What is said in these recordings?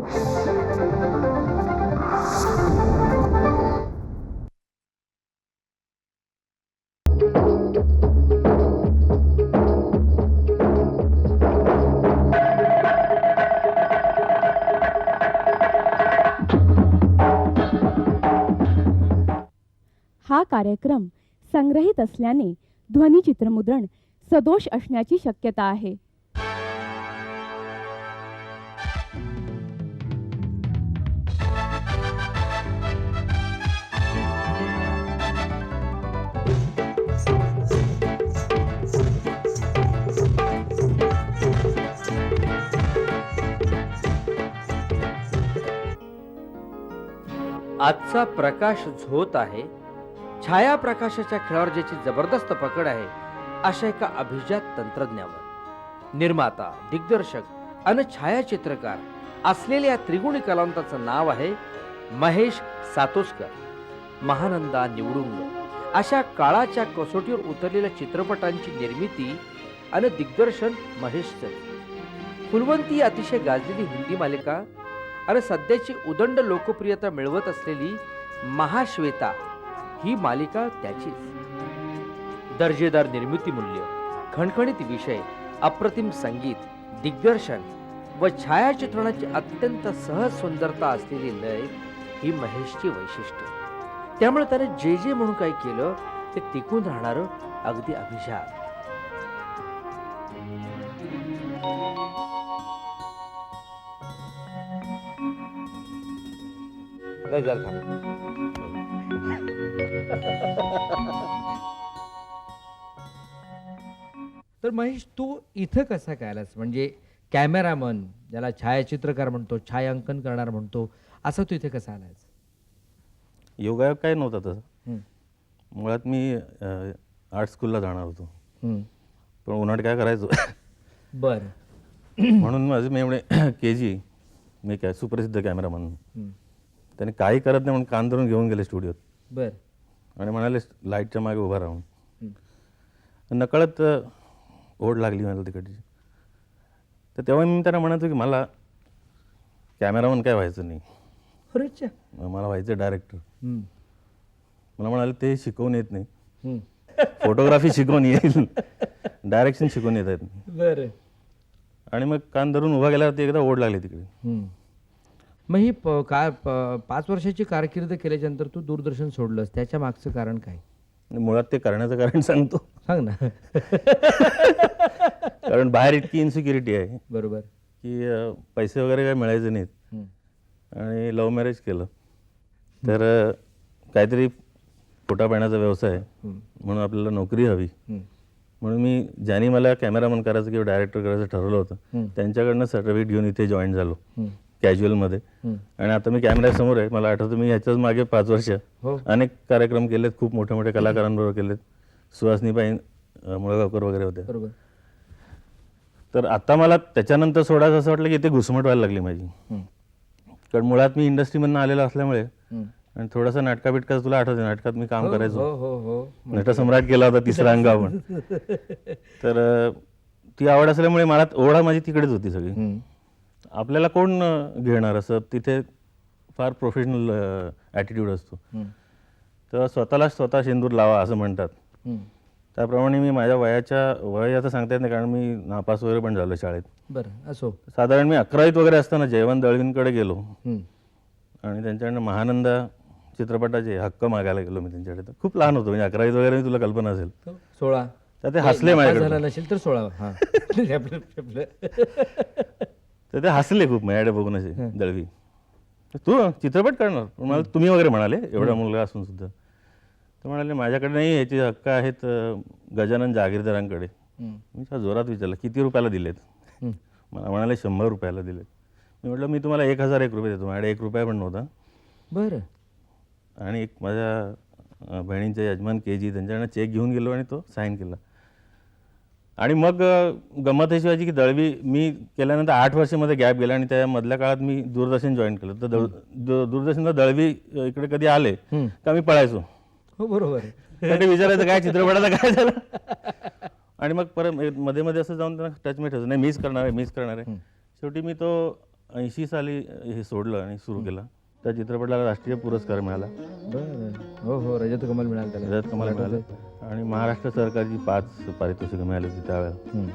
हा कार्यक्रम संग्रहित असल्याने ध्वनिचित्रमुद्रण सदोष असण्याची शक्यता आहे. आजचा प्रकाश झोत आहे छाया प्रकाशाच्या खेळावर ज्याची जबरदस्त पकड आहे अशा एका अभिजात तंत्रज्ञावर. निर्माता दिग्दर्शक आणि छायाचित्रकार असलेल्या या त्रिगुणी कलावंताचं नाव आहे महेश सातोसकर. महानंदा निवडुंग. अशा काळाच्या कसोटीवर उतरलेल्या चित्रपटांची निर्मिती आणि दिग्दर्शन महेशचं. फुलवंती अतिशय गाजलेली हिंदी मालिका आणि सध्याची उदंड लोकप्रियता मिळवत असलेली महाश्वेता ही मालिका त्याचीच. दर्जेदार निर्मिती मूल्य खणखणीत विषय अप्रतिम संगीत दिग्दर्शन व छायाचित्रणाची अत्यंत सहज सुंदरता असलेली लय ही महेशची वैशिष्ट्य. त्यामुळे त्याने जे जे म्हणून काही केलं ते टिकून राहणारं अगदी अभिजात. नाही झालं थांब. तर महेश तू इथं कसा काय आलास म्हणजे कॅमेरामन ज्याला छायाचित्रकार म्हणतो छायांकन करणार म्हणतो असं तू इथे कसा आलास योगायोग काय नव्हता तसं हम्म. मुळात मी आर्ट स्कूलला जाणार होतो हम्म. पण उन्हाट काय करायचो बरं म्हणून माझे मी एवढे के जी मी काय सुप्रसिद्ध कॅमेरामन हम्म. त्याने काही करत नाही म्हणून कान धरून घेऊन गेले स्टुडिओत. बरं. आणि म्हणाले लाईटच्या मागे उभा राहून. नकळत ओढ लागली मला तिकडची. तर तेव्हा मी त्यांना म्हणायचो की मला कॅमेरामन काय व्हायचं नाही. मला व्हायचं डायरेक्टर. मला म्हणाले ते शिकवून येत नाही. फोटोग्राफी शिकवून येईल. डायरेक्शन शिकवून येत आहेत. बरं. आणि मग कान धरून उभा गेल्यावरती एकदा ओढ लागली तिकडे. मग ही प- काय प- पाच वर्षाची कारकीर्द केल्याच्यानंतर तू दूरदर्शन सोडलंस. त्याच्या मागचं कारण काय? मुळात ते करण्याचं कारण सांगतो. सांग ना. कारण बाहेर इतकी इन्सिक्युरिटी आहे. बरोबर. की अ, पैसे वगैरे काही मिळायचे नाहीत. हम्म. आणि लव्ह मॅरेज केलं. तर अ, काहीतरी पोटा पाण्याचा व्यवसाय आहे. म्हणून आपल्याला नोकरी हवी. हम्म. म्हणून मी ज्यांनी मला कॅमेरामन करायचं किंवा डायरेक्टर करायचं ठरवलं होतं हम्म. त्यांच्याकडनं सर्टिफिकेट घेऊन इथे जॉईन झालो. हम्म. कॅज्युअलमध्ये. आणि आता मी कॅमेऱ्यासमोर आहे मला आठवतं मी ह्याच्याच मागे पाच वर्ष हो. अनेक कार्यक्रम केलेत खूप मोठ्या मोठ्या कलाकारांबरोबर केलेत. सुहासनीबाई मुळगावकर वगैरे बरोबर. तर आता मला त्याच्यानंतर सोडायचं असं वाटलं की ते घुसमट व्हायला लागली माझी. कारण मुळात मी इंडस्ट्रीमधनं आलेलो असल्यामुळे. आणि थोडासा नाटका बिटका तुला आठवते नाटकात मी काम हो करायचो. हो नटसम्राट केला होता तिसरा अंग आपण. तर ती आवड असल्यामुळे मला ओढा माझी तिकडेच होती सगळी. आपल्याला कोण घेणार? असं तिथे फार प्रोफेशनल ॲटिट्यूड असतो. तर स्वतःला स्वतः शेंदूर लावा असं म्हणतात. त्याप्रमाणे मी माझ्या वयाच्या वय आता सांगता येत नाही कारण मी नापास वगैरे पण झालो शाळेत. बरं असो. साधारण मी अकरावीत वगैरे असताना जयवंत दळवींकडे गेलो. आणि त्यांच्याकडनं महानंदा चित्रपटाचे हक्क मागायला गेलो मी त्यांच्याकडे. तर खूप लहान होतो. म्हणजे अकरावीत वगैरे मी तुला कल्पना असेल. सोळा. तर ते हसले माझ्याकडे तर सोळा. तर ते हसले खूप माझ्याकडे बघून असे दळवी. तू चित्रपट करणार. पण मला तुम्ही वगैरे म्हणाले एवढा मुलगा असून सुद्धा. तर म्हणाले माझ्याकडे नाही याचे हक्क आहेत गजानन जहागीरदारांकडे हम्म. मी जोरात विचारलं किती रुपयाला दिलेत. मला म्हणाले शंभर रुपयाला दिलेत. मी म्हटलं मी तुम्हाला एक हजार एक रुपये देतो. माझ्याकडे एक रुपया पण नव्हता. बरं. आणि एक माझ्या बहिणींचे यजमान के जी त्यांच्याकडनं चेक घेऊन गेलो आणि तो साईन केला. आणि मग गंमत अशी व्हायची की दळवी मी केल्यानंतर आठ वर्षामध्ये गॅप गेला आणि त्या मधल्या काळात मी दूरदर्शन जॉईन केलं. तर दूरदर्शनला दळवी इकडे कधी आले. का मी पळायचो. हो बरोबर विचारायचं काय चित्रपटाचं काय झालं? आणि मग परत मध्ये मध्ये असं जाऊन त्यांना टच मी ठेवतो नाही मीच करणार आहे मीच करणार आहे. शेवटी मी तो ऐंशी साली हे सोडलं आणि सुरू केलं. त्या चित्रपटाला राष्ट्रीय पुरस्कार मिळाला. बरं. हो हो रजत कमल मिळालं त्याला. रजत कमल मिळालं. आणि महाराष्ट्र सरकारची पाच पारितोषिकं मिळाली होती त्यावेळेला. हम्म.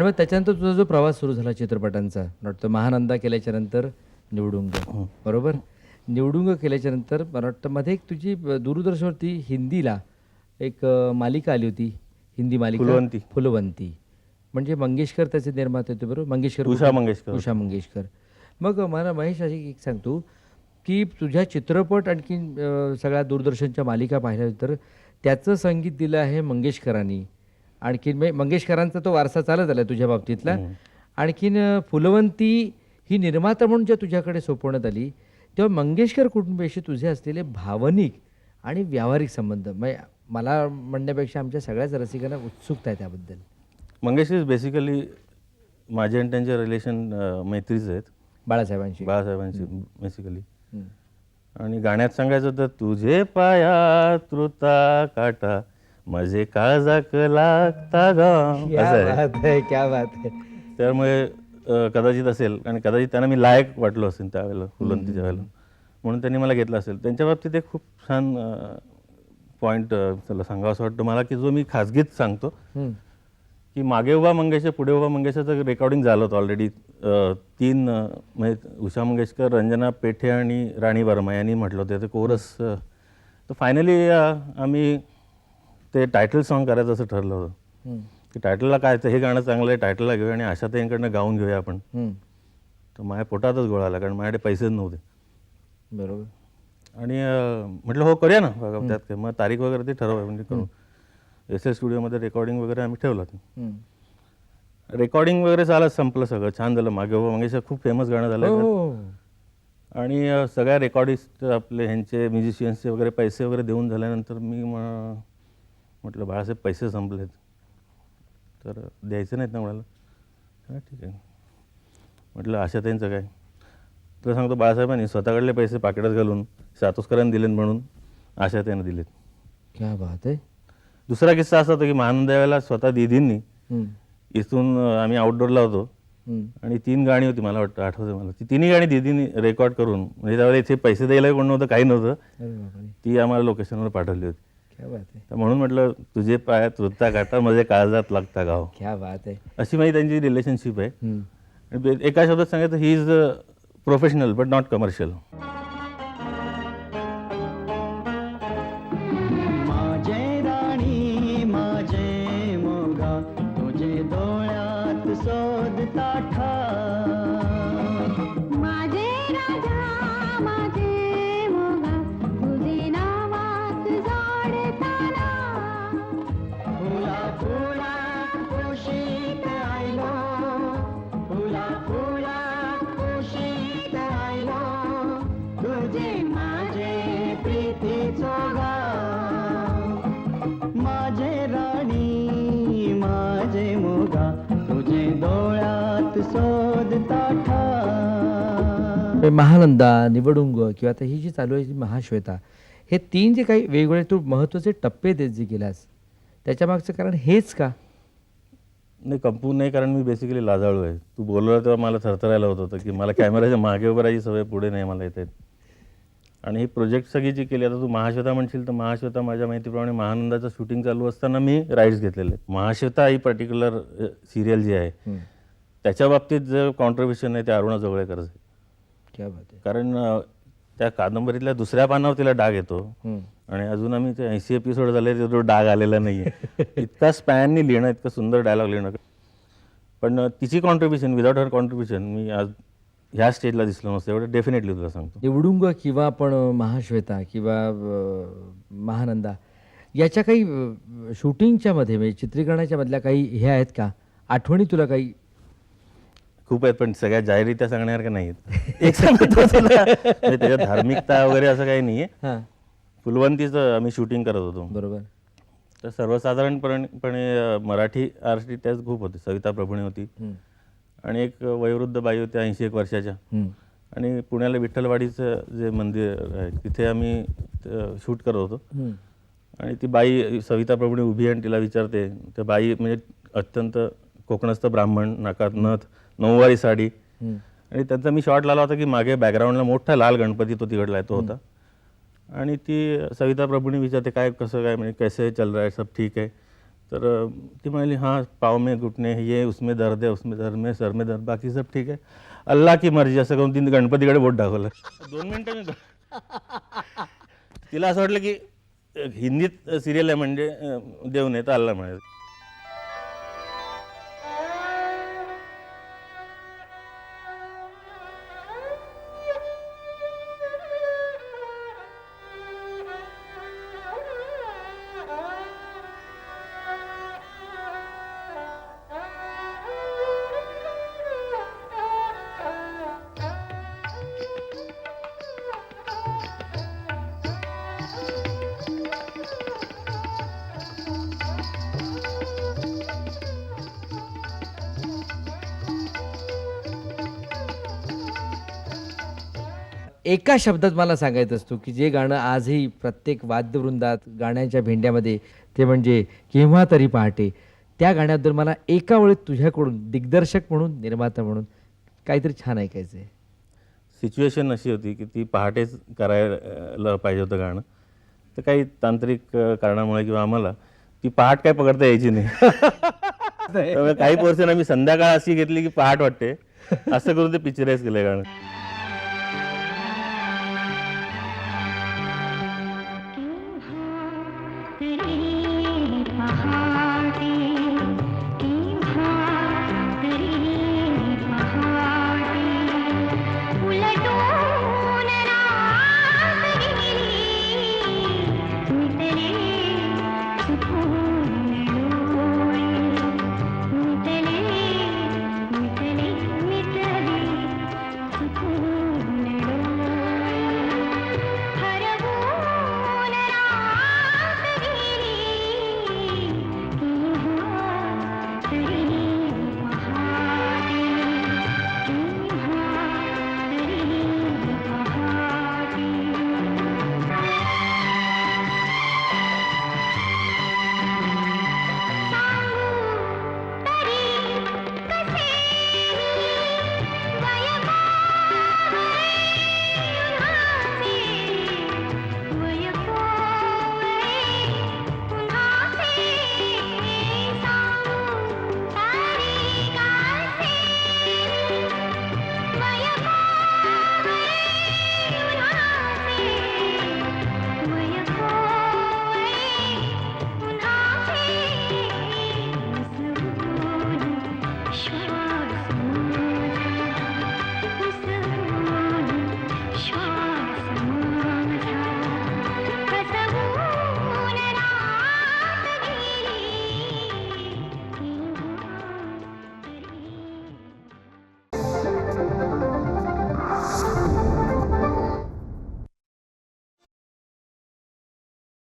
आणि मग त्याच्यानंतर तुझा जो प्रवास सुरू झाला चित्रपटांचा मला वाटतं महानंदा केल्याच्यानंतर निवडुंग बरोबर निवडुंग केल्याच्यानंतर मला वाटतं मध्ये एक तुझी दूरदर्शनवरती हिंदीला एक मालिका आली होती हिंदी मालिका फुलवंती. फुलवंती म्हणजे मंगेशकर त्याचे निर्माते होते बरोबर मंगेशकर उषा? मंगेशकर. उषा मंगेशकर मग मला महेश अशी एक सांगतो की तुझ्या चित्रपट आणखी सगळ्या दूरदर्शनच्या मालिका पाहिल्या तर त्याचं संगीत दिलं आहे मंगेशकरांनी आणखीन म्हणजे मंगेशकरांचा तो वारसा चालत आला तुझ्या बाबतीतला. आणखीन फुलवंती ही निर्माता म्हणून जेव्हा तुझ्याकडे सोपवण्यात आली तेव्हा मंगेशकर कुटुंबाशी तुझे असलेले भावनिक आणि व्यावहारिक संबंध म्हणजे मला म्हणण्यापेक्षा आमच्या सगळ्याच रसिकांना उत्सुकता आहे त्याबद्दल. मंगेश इज बेसिकली माझे आणि त्यांचे रिलेशन मैत्रीच आहेत. बाळासाहेबांशी. बाळासाहेबांची बेसिकली. आणि गाण्यात सांगायचं तर तुझे पाया तृता काटा माझे काळजाक लागता गाव क्या असं आहे. बात आहे क्या बात आहे. त्यामुळे अ, कदाचित असेल आणि कदाचित त्यांना मी लायक वाटलो असेल त्यावेळेला फुलंतीच्या वेळेला म्हणून त्यांनी मला घेतलं असेल. त्यांच्या बाबतीत एक खूप छान पॉईंट त्याला सांगावं असं वाटतं मला की जो मी खाजगीत सांगतो हं. की मागे उभा मंगेश पुढे उभा मंगेशाचं रेकॉर्डिंग झालं होतं ऑलरेडी तीन अ, म्हणजे उषा मंगेशकर रंजना पेठे आणि राणी वर्मा यांनी म्हटलं होतं. ते कोरस तर फायनली आम्ही ते टायटल सॉन्ग करायचं असं ठरलं होतं. की टायटलला काय तर हे गाणं चांगलं आहे टायटलला घेऊया आणि अशा त्यांकडनं गाऊन घेऊया आपण. तर माझ्या पोटातच गोळा आला कारण माझ्याकडे पैसेच नव्हते. बरोबर. आणि म्हटलं हो करूया ना. बघा त्यात काय मग तारीख वगैरे ते ठरवूया म्हणजे करू एस एस स्टुडिओमध्ये रेकॉर्डिंग वगैरे आम्ही ठेवलं ते हं. रेकॉर्डिंग वगैरे चालत संपलं सगळं छान झालं. मागे मंगेशा खूप फेमस गाणं झालं हो. आणि सगळ्या रेकॉर्डिस्ट आपले ह्यांचे म्युझिशियन्सचे वगैरे पैसे वगैरे देऊन झाल्यानंतर मी म- म्हटलं बाळासाहेब पैसे संपलेत. तर द्यायचे नाहीत ना म्हणाला हां ठीक आहे. म्हटलं आशा त्यांचं काय? तर सांगतो बाळासाहेबांनी स्वतःकडले पैसे पाकिटात घालून सातोसकरांनी दिलेत म्हणून आशा त्यानं दिलेत. क्या बात आहे. दुसरा किस्सा असा होता की महानंद वेळेला स्वतः दिदींनी. इथून आम्ही आउटडोअरला होतो. आणि तीन गाणी होती मला वाटतं आठवते मला. ती तिन्ही गाणी दिदीने रेकॉर्ड करून म्हणजे त्यावेळेला इथे पैसे द्यायला कोण नव्हतं काही नव्हतं. ती आम्हाला लोकेशनवर पाठवली होती. क्या बात आहे तर म्हणून म्हटलं तुझे पाय तुरता काटा माझे काळजात लागता गाव. क्या बात आहे अशी माझी त्यांची रिलेशनशिप आहे. हं. एका शब्दात सांगायचं he is professional but not commercial Mahananda Nivdung किंवा आता ही जी चालू आहे जी महाश्वेता हे तीन जे काही वेगवेगळे तू महत्त्वाचे टप्पे देत जे गेलास त्याच्या मागचं कारण हेच का? नाही कंपू नाही कारण मी बेसिकली लाजाळू आहे. तू बोलला तेव्हा मला थरथरायला होत होतं की मला कॅमेराच्या मागे उभं राहायची सवय पुढे नाही मला येते आणि ही प्रोजेक्ट सगळी जी केली आता तू महाश्वेता म्हणशील तर महाश्वेता माझ्या माहितीप्रमाणे महानंदाचं शूटिंग चालू असताना मी राईट्स घेतलेले महाश्वेता ही पर्टिक्युलर सिरियल जी आहे त्याच्या बाबतीत जे कॉन्ट्रीब्युशन आहे ते अरुणा जवळेकरच आहे. क्या बात आहे कारण त्या कादंबरीतल्या दुसऱ्या पानावर तिला डाग येतो. आणि अजून आम्ही ते ऐंशी एपिसोड झाले तो डाग आलेला नाही आहे इतका स्पॅननी लिहिणं इतकं सुंदर डायलॉग लिहिणं. पण तिची कॉन्ट्रीब्युशन विदाउट हर कॉन्ट्रीब्युशन मी आज ह्या स्टेजला दिसलो नसतं. एवढं डेफिनेटली तुला सांगतो. निवडुंग किंवा आपण महाश्वेता किंवा महानंदा याच्या काही शूटिंगच्या मध्ये म्हणजे चित्रीकरणाच्या मधल्या काही हे आहेत का? आठवणी तुला काही खूप आहेत पण सगळ्या जाहीरित्या सांगण्यासारख्या नाही आहेत एक सांगतो तुला म्हणजे त्याच्यात धार्मिकता वगैरे असं काही नाही आहे हां. फुलवंतीचं आम्ही शूटिंग करत होतो. बरोबर. तर सर्वसाधारणपणे मराठी आर्टिस्ट त्याच खूप होते. सविता प्रभुणे होती. आणि एक वयोवृद्ध बाई होत्या ऐंशी एक वर्षाच्या. आणि पुण्याला विठ्ठलवाडीचं जे मंदिर आहे तिथे आम्ही शूट करत होतो. हं. आणि ती बाई सविता प्रभुणे उभी आहे आणि तिला विचारते. त्या बाई म्हणजे अत्यंत कोकणस्थ ब्राह्मण नाकात नथ नऊवारी साडी. आणि त्यांचा मी शॉट लावला होता की मागे बॅकग्राऊंडला मोठा लाल गणपती तो तिकडला आहे तो होता आणि ती सविता प्रभूने विचारते काय कसं काय? म्हणजे कैसे चल रहा है? सब ठीक आहे तर ती म्हणाली हां पाव में घुटणे ये उसमें दर्द है उसमें दर्द में सर में दर्द बाकी सब ठीक आहे अल्लाह की मर्जी असं करून तिने गणपतीकडे बोट दाखवलं. दोन मिनटं मी तिला असं वाटलं की हिंदीत सिरियल आहे म्हणजे देव नाही तर अल्ला म्हणायचं. एका शब्दात मला सांगायचं असतो की जे गाणं आजही प्रत्येक वाद्यवृंदात गाण्याच्या भेंड्यामध्ये ते म्हणजे केव्हा तरी पहाटे त्या गाण्याबद्दल मला एका वेळेत तुझ्याकडून दिग्दर्शक म्हणून निर्माता म्हणून काहीतरी छान ऐकायचं आहे. सिच्युएशन अशी होती की ती पहाटेच करायला पाहिजे होतं गाणं. तर काही तांत्रिक कारणामुळे किंवा आम्हाला ती पहाट काय पकडता यायची नाही. काही पर्सेंट आम्ही संध्याकाळ अशी घेतली की पहाट वाटते. असं करून ते पिक्चराईज केलं गाणं. आसरी